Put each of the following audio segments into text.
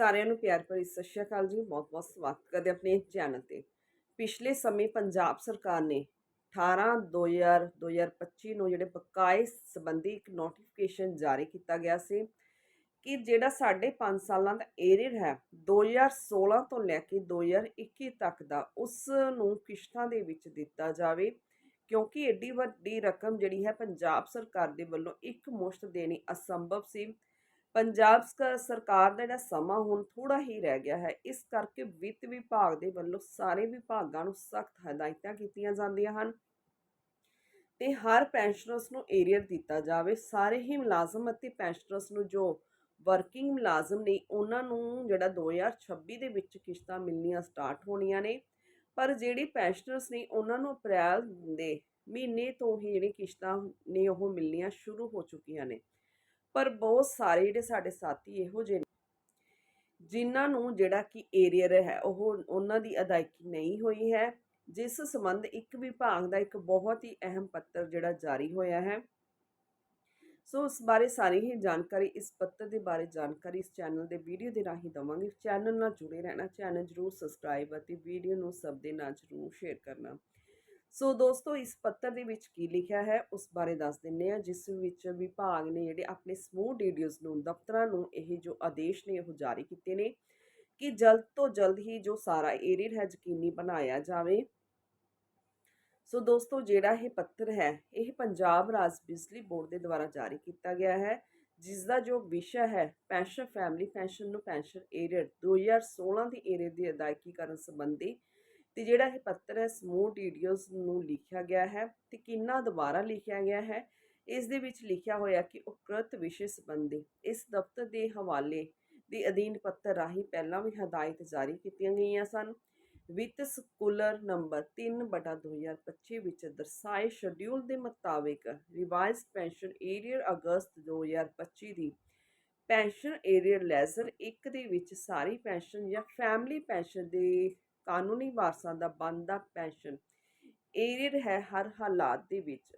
ਸਾਰਿਆਂ ਨੂੰ ਪਿਆਰ ਭਰੀ ਸਤਿ ਸ਼੍ਰੀ ਅਕਾਲ ਜੀ। ਬਹੁਤ-ਬਹੁਤ ਸਵਾਗਤ ਕਰਦੇ ਆਪਣੇ ਚੈਨਲ ਤੇ। ਪਿਛਲੇ ਸਮੇਂ ਪੰਜਾਬ ਸਰਕਾਰ ਨੇ 18 2000 2025 ਨੂੰ ਜਿਹੜੇ ਬਕਾਏ ਸੰਬੰਧੀ ਇੱਕ ਨੋਟੀਫਿਕੇਸ਼ਨ ਜਾਰੀ ਕੀਤਾ ਗਿਆ ਸੀ ਕਿ ਜਿਹੜਾ ਸਾਢੇ 5 ਸਾਲਾਂ ਦਾ ਏਰੀਅਰ ਹੈ 2016 ਤੋਂ ਲੈ ਕੇ 2021 ਤੱਕ ਦਾ, ਉਸ ਨੂੰ ਕਿਸ਼ਤਾਂ ਦੇ ਵਿੱਚ ਦਿੱਤਾ ਜਾਵੇ ਕਿਉਂਕਿ ਏਡੀ ਵੱਡੀ ਰਕਮ ਜਿਹੜੀ ਹੈ ਪੰਜਾਬ ਸਰਕਾਰ ਦੇ ਵੱਲੋਂ ਇੱਕ ਮੁਸ਼ਤ ਦੇਣੀ ਅਸੰਭਵ ਸੀ। ਪੰਜਾਬ ਸਕ- ਸਰਕਾਰ ਦਾ ਜਿਹੜਾ ਸਮਾਂ ਹੁਣ ਥੋੜਾ ਹੀ ਰਹਿ ਗਿਆ ਹੈ, ਇਸ ਕਰਕੇ ਵਿੱਤ ਵਿਭਾਗ ਦੇ ਵੱਲੋਂ ਸਾਰੇ ਵਿਭਾਗਾਂ ਨੂੰ ਸਖਤ ਹਦਾਇਤਾਂ ਕੀਤੀਆਂ ਜਾਂਦੀਆਂ ਹਨ। ਤੇ ਹਰ ਪੈਨਸ਼ਨਰਸ ਨੂੰ ਏਰੀਅਰ ਦਿੱਤਾ ਜਾਵੇ, ਸਾਰੇ ਹੀ ਮੁਲਾਜ਼ਮ ਅਤੇ ਪੈਨਸ਼ਨਰਸ ਨੂੰ ਜੋ ਵਰਕਿੰਗ ਮੁਲਾਜ਼ਮ ਨੇ, ਉਹਨਾਂ ਨੂੰ ਜਿਹੜਾ 2026 ਦੇ ਵਿੱਚ ਕਿਸ਼ਤਾਂ ਮਿਲਣੀਆਂ ਸਟਾਰਟ ਹੋਣੀਆਂ ਨੇ। ਪਰ ਜਿਹੜੇ ਪੈਨਸ਼ਨਰਸ ਨੇ, ਉਹਨਾਂ ਨੂੰ ਅਪ੍ਰੈਲ ਦੇ ਮਹੀਨੇ ਤੋਂ ਹੀ ਜਿਹੜੀ ਕਿਸ਼ਤਾਂ ਨੇ, ਉਹ ਮਿਲਣੀਆਂ ਸ਼ੁਰੂ ਹੋ ਚੁੱਕੀਆਂ ਨੇ। ਪਰ ਬਹੁਤ ਸਾਰੇ ਜਿਹੜੇ ਸਾਡੇ ਸਾਥੀ ਇਹੋ ਜਿਹੇ ਨੇ, ਜਿਨ੍ਹਾਂ ਨੂੰ ਜਿਹੜਾ ਕਿ ਏਰੀਅਰ ਹੈ, ਉਹ ਉਹਨਾਂ ਦੀ ਅਦਾਇਗੀ ਨਹੀਂ ਹੋਈ ਹੈ, ਜਿਸ ਸੰਬੰਧ ਇੱਕ ਵਿਭਾਗ ਦਾ ਇੱਕ ਬਹੁਤ ਹੀ ਅਹਿਮ ਪੱਤਰ ਜਿਹੜਾ ਜਾਰੀ ਹੋਇਆ ਹੈ। ਸੋ ਉਸ ਬਾਰੇ ਸਾਰੀ ਹੀ ਜਾਣਕਾਰੀ, ਇਸ ਪੱਤਰ ਦੇ ਬਾਰੇ ਜਾਣਕਾਰੀ ਇਸ ਚੈਨਲ ਦੇ ਵੀਡੀਓ ਦੇ ਰਾਹੀਂ ਦਵਾਂਗੇ। ਚੈਨਲ ਨਾਲ ਜੁੜੇ ਰਹਿਣਾ, ਚੈਨਲ ਜਰੂਰ ਸਬਸਕ੍ਰਾਈਬ ਅਤੇ ਵੀਡੀਓ ਨੂੰ ਸਭ ਦੇ ਨਾਲ ਜਰੂਰ ਸ਼ੇਅਰ ਕਰਨਾ। ਸੋ ਦੋਸਤੋ, ਇਸ ਪੱਤਰ ਦੇ ਵਿੱਚ ਕੀ ਲਿਖਿਆ ਹੈ, ਉਸ ਬਾਰੇ ਦੱਸ ਦਿੰਨੇ ਆ ਜਿਸ ਵਿੱਚ ਵਿਭਾਗ ਨੇ ਜਿਹੜੇ ਆਪਣੇ ਸਮੂਹ ਡੀਡੀਓਜ਼ ਨੂੰ, ਦਫ਼ਤਰਾਂ ਨੂੰ ਇਹ ਜੋ ਆਦੇਸ਼ ਨੇ, ਉਹ ਜਾਰੀ ਕੀਤੇ ਨੇ ਕਿ ਜਲਦ ਤੋਂ ਜਲਦ ਹੀ ਜੋ ਸਾਰਾ ਏਰੀਅਰ ਹੈ, ਯਕੀਨੀ ਬਣਾਇਆ ਜਾਵੇ। ਸੋ ਦੋਸਤੋ, ਜਿਹੜਾ ਇਹ ਪੱਤਰ ਹੈ, ਇਹ ਪੰਜਾਬ ਰਾਜ ਬਿਜਲੀ ਬੋਰਡ ਦੇ ਦੁਆਰਾ ਜਾਰੀ ਕੀਤਾ ਗਿਆ ਹੈ ਜਿਸ ਦਾ ਜੋ ਵਿਸ਼ਾ ਹੈ, ਪੈਨਸ਼ਨ, ਫੈਮਿਲੀ ਪੈਨਸ਼ਨ ਨੂੰ ਪੈਨਸ਼ਨ ਏਰੀਅਰ 2016 ਦੀ ਏਰੀਅਰ ਦੀ ਅਦਾਇਗੀ ਕਰਨ ਸੰਬੰਧੀ ਤੇ ਜਿਹੜਾ ਇਹ ਪੱਤਰ ਹੈ, ਸਮੂਹ ਡੀਡੀਓਜ਼ ਨੂੰ ਲਿਖਿਆ ਗਿਆ ਹੈ ਤੇ ਕਿੰਨਾ ਦੁਬਾਰਾ ਲਿਖਿਆ ਗਿਆ ਹੈ, ਇਸ ਦੇ ਵਿੱਚ ਲਿਖਿਆ ਹੋਇਆ ਕਿ ਉਕਰਤ ਵਿਸ਼ੇ ਸੰਬੰਧੀ ਇਸ ਦਫ਼ਤਰ ਦੇ ਹਵਾਲੇ ਦੇ ਅਧੀਨ ਪੱਤਰ ਰਾਹੀਂ ਪਹਿਲਾਂ ਵੀ ਹਦਾਇਤ ਜਾਰੀ ਕੀਤੀਆਂ ਗਈਆਂ ਸਨ। ਵਿੱਤ ਸਕੂਲਰ ਨੰਬਰ 3/2025 ਵਿੱਚ ਦਰਸਾਏ ਸ਼ਡਿਊਲ ਦੇ ਮੁਤਾਬਿਕ ਰਿਵਾਈਜ਼ਡ ਪੈਨਸ਼ਨ ਏਰੀਅਰ ਅਗਸਤ 2025 ਦੀ ਪੈਨਸ਼ਨ ਏਰੀਅਰ ਲੈਜ਼ਰ 1 ਦੇ ਵਿੱਚ ਸਾਰੀ ਪੈਨਸ਼ਨ ਜਾਂ ਫੈਮਿਲੀ ਪੈਨਸ਼ਨ ਦੇ ਕਾਨੂੰਨੀ ਵਾਰਸਾਂ ਦਾ ਬਣਦਾ ਪੈਨਸ਼ਨ। ਏਰੀਅਰ ਹੈ ਹਰ ਹਾਲਾਤ ਦੇ ਵਿੱਚ।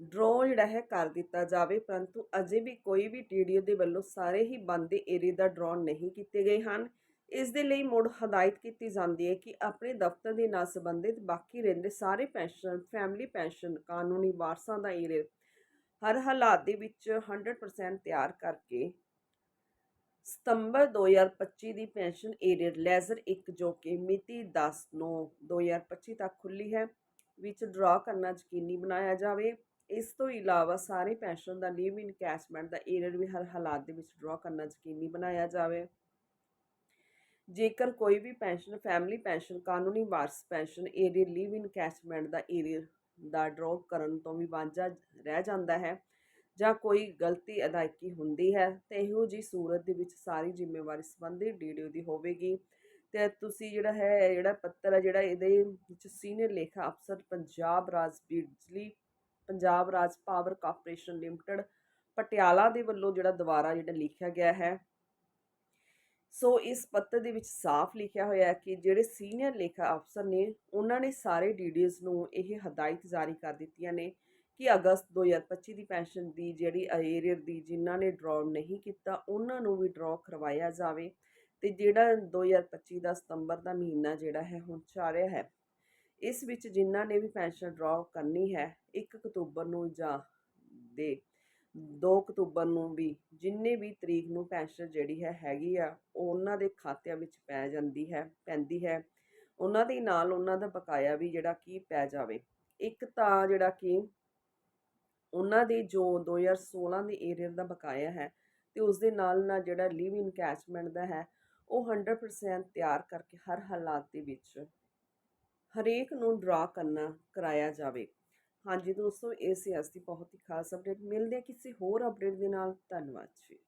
ਡਰਾਅ ਜਿਹੜਾ ਹੈ ਕਰ ਦਿੱਤਾ ਜਾਵੇ, ਪਰੰਤੂ ਅਜੇ ਵੀ ਕੋਈ ਵੀ ਟੀਡੀਓ ਦੇ ਵੱਲੋਂ ਸਾਰੇ ਹੀ ਬੰਦੇ ਏਰੀਆ ਦਾ ਡਰਾਅ ਨਹੀਂ ਕੀਤੇ ਗਏ ਹਨ। ਇਸ ਦੇ ਲਈ ਮੁੜ ਹਦਾਇਤ ਕੀਤੀ ਜਾਂਦੀ ਹੈ ਕਿ ਆਪਣੇ ਦਫ਼ਤਰ ਦੇ ਨਾਲ ਸੰਬੰਧਿਤ ਬਾਕੀ ਰਹਿੰਦੇ ਸਾਰੇ ਪੈਨਸ਼ਨ, ਫੈਮਿਲੀ ਪੈਨਸ਼ਨ, ਕਾਨੂੰਨੀ ਵਾਰਸਾਂ ਦਾ ਏਰੀਆ ਹਰ ਹਾਲਾਤ ਦੇ ਵਿੱਚ 100% ਤਿਆਰ ਕਰਕੇ ਸਤੰਬਰ 2025 ਦੀ ਪੈਨਸ਼ਨ ਏਰੀਅਰ ਲੈਜ਼ਰ 1 ਜੋ ਕਿ ਮਿਤੀ 10/9/2025 ਤੱਕ ਖੁੱਲੀ ਹੈ, ਵਿੱਚ ਡਰਾ ਕਰਨਾ ਯਕੀਨੀ ਬਣਾਇਆ ਜਾਵੇ। ਇਸ ਤੋਂ ਇਲਾਵਾ ਸਾਰੇ ਪੈਨਸ਼ਨ ਦਾ ਲੀਵ ਇਨ ਕੈਸ਼ਮੈਂਟ ਦਾ ਏਰੀਅਰ ਵੀ ਹਰ ਹਾਲਾਤ ਦੇ ਵਿੱਚ ਡਰਾ ਕਰਨਾ ਯਕੀਨੀ ਬਣਾਇਆ ਜਾਵੇ। ਜੇਕਰ ਕੋਈ ਵੀ ਪੈਨਸ਼ਨ, ਫੈਮਿਲੀ ਪੈਨਸ਼ਨ, ਕਾਨੂੰਨੀ ਵਾਰਸ pension arrear leave in encashment the arrear ਦਾ ਡਰਾ ਕਰਨ ਤੋਂ ਵੀ ਵਾਂਝਾ ਰਹਿ ਜਾਂਦਾ ਹੈ ਜਾਂ ਕੋਈ ਗਲਤੀ ਅਦਾਇਗੀ ਹੁੰਦੀ ਹੈ, ਤੇ ਇਹੋ ਜੀ ਸੂਰਤ ਦੇ ਵਿੱਚ ਸਾਰੀ ਜ਼ਿੰਮੇਵਾਰੀ ਸੰਬੰਧੀ ਡੀਡੀਓ ਦੀ ਹੋਵੇਗੀ। ਤੇ ਤੁਸੀਂ ਜਿਹੜਾ ਹੈ, ਜਿਹੜਾ ਪੱਤਰ ਹੈ, ਜਿਹੜਾ ਇਹਦੇ ਵਿੱਚ ਸੀਨੀਅਰ ਲੇਖਾ ਅਫਸਰ ਪੰਜਾਬ ਰਾਜ ਬਿਜਲੀ, ਪੰਜਾਬ ਰਾਜ ਪਾਵਰ ਕਾਰਪੋਰੇਸ਼ਨ ਲਿਮਟਿਡ ਪਟਿਆਲਾ ਦੇ ਵੱਲੋਂ ਜਿਹੜਾ ਦੁਬਾਰਾ ਜਿਹੜਾ ਲਿਖਿਆ ਗਿਆ ਹੈ। ਸੋ ਇਸ ਪੱਤਰ ਦੇ ਵਿੱਚ ਸਾਫ਼ ਲਿਖਿਆ ਹੋਇਆ ਹੈ ਕਿ ਜਿਹੜੇ ਸੀਨੀਅਰ ਲੇਖਾ ਅਫਸਰ ਨੇ, ਉਹਨਾਂ ਨੇ ਸਾਰੇ ਡੀਡੀਓਜ਼ ਨੂੰ ਇਹ ਹਦਾਇਤ ਜਾਰੀ ਕਰ ਦਿੱਤੀਆਂ ਨੇ ਕਿ ਅਗਸਤ 2025 ਦੀ ਪੈਨਸ਼ਨ ਦੀ ਜਿਹੜੀ ਏਰੀਅਰ ਦੀ ਜਿਨ੍ਹਾਂ ਨੇ ਡਰਾਅ ਨਹੀਂ ਕੀਤਾ, ਉਹਨਾਂ ਨੂੰ ਵੀ ਡਰਾਅ ਕਰਵਾਇਆ ਜਾਵੇ ਤੇ ਜਿਹੜਾ 2025 ਦਾ ਸਤੰਬਰ ਦਾ ਮਹੀਨਾ ਜਿਹੜਾ ਹੈ, ਹੁਣ ਚੱਲ ਰਿਹਾ ਹੈ, ਇਸ ਵਿੱਚ ਜਿਨ੍ਹਾਂ ਨੇ ਵੀ ਪੈਨਸ਼ਨ ਡਰਾਅ ਕਰਨੀ ਹੈ 1 ਅਕਤੂਬਰ ਨੂੰ ਜਾਂ ਦੇ 2 ਅਕਤੂਬਰ ਨੂੰ ਵੀ ਜਿੰਨੇ ਵੀ ਤਰੀਕ ਨੂੰ ਪੈਨਸ਼ਨ ਜਿਹੜੀ ਹੈ, ਹੈਗੀ ਆ ਉਹ ਉਹਨਾਂ ਦੇ ਖਾਤਿਆਂ ਵਿੱਚ ਪੈ ਜਾਂਦੀ ਹੈ, ਪੈਂਦੀ ਹੈ, ਉਹਨਾਂ ਦੇ ਨਾਲ ਉਹਨਾਂ ਦਾ ਬਕਾਇਆ ਵੀ ਜਿਹੜਾ ਕੀ ਪੈ ਜਾਵੇ, ਇੱਕ ਤਾਂ ਜਿਹੜਾ ਕਿ ਉਹਨਾਂ ਦੇ ਜੋ 2016 ਦੇ ਏਰੀਅਰ ਦਾ ਬਕਾਇਆ ਹੈ ਤੇ ਉਸ ਦੇ ਨਾਲ ਨਾਲ ਜਿਹੜਾ ਲਿਵ ਇਨ ਕੈਚਮੈਂਟ ਦਾ ਹੈ, ਉਹ 100% ਤਿਆਰ ਕਰਕੇ ਹਰ ਹਾਲਾਤ ਦੇ ਵਿੱਚ ਹਰੇਕ ਨੂੰ ਡਰਾ ਕਰਨਾ, ਕਰਾਇਆ ਜਾਵੇ। ਹਾਂਜੀ ਦੋਸਤੋ, ਇਹ ਸੀ ਅੱਜ ਦੀ ਬਹੁਤ ਹੀ ਖਾਸ ਅਪਡੇਟ ਮਿਲਦੇ ਹਾਂ ਕਿਸੇ ਹੋਰ ਅਪਡੇਟ ਦੇ ਨਾਲ। ਧੰਨਵਾਦ ਜੀ।